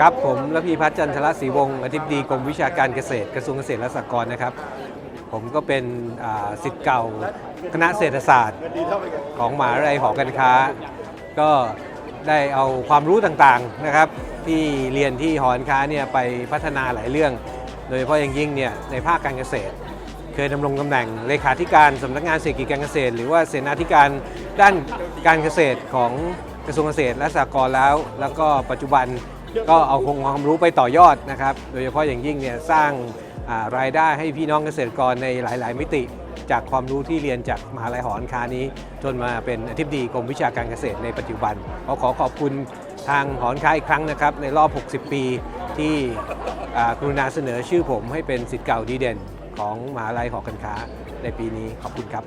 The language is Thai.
ครับผมระพีพัฒน์จันทรศรีวงศ์อธิบดีกรมวิชาการเกษตรกระทรวงเกษตรและสหกรณ์นะครับ ผมก็เป็นสิทธิ์เก่าคณะเศรษฐศาสตร์ของมหาวิทยาลัยหอการค้า ก็ได้เอาความรู้ต่างๆนะครับ ที่เรียนที่หอการค้าเนี่ยไปพัฒนาหลายเรื่อง โดยเฉพาะอย่างยิ่งเนี่ยในภาคการเกษตร เคยดำรงตำแหน่งเลขาธิการสำนักงานเศรษฐกิจการเกษตร หรือว่าเสนาธิการด้านการเกษตรของ กระทรวงเกษตรและสหกรณ์แล้ว แล้วก็ปัจจุบันก็เอาคงความรู้ไปต่อยอดนะครับ โดยเฉพาะอย่างยิ่งเนี่ยสร้างรายได้ให้พี่น้องเกษตรกรในหลาย ๆ มิติ จากความรู้ที่เรียนจากมหาลัยหอการค้านี้ จนมาเป็นอธิบดีกรมวิชาการเกษตรในปัจจุบันขอขอขอบคุณทางหอการค้าอีกครั้งนะครับ ในรอบ 60 ปีที่กรุณาเสนอชื่อผมให้เป็นสิทธิ์เก่าดีเด่น ของมหาลัยหอการค้าในปีนี้ขอบคุณครับ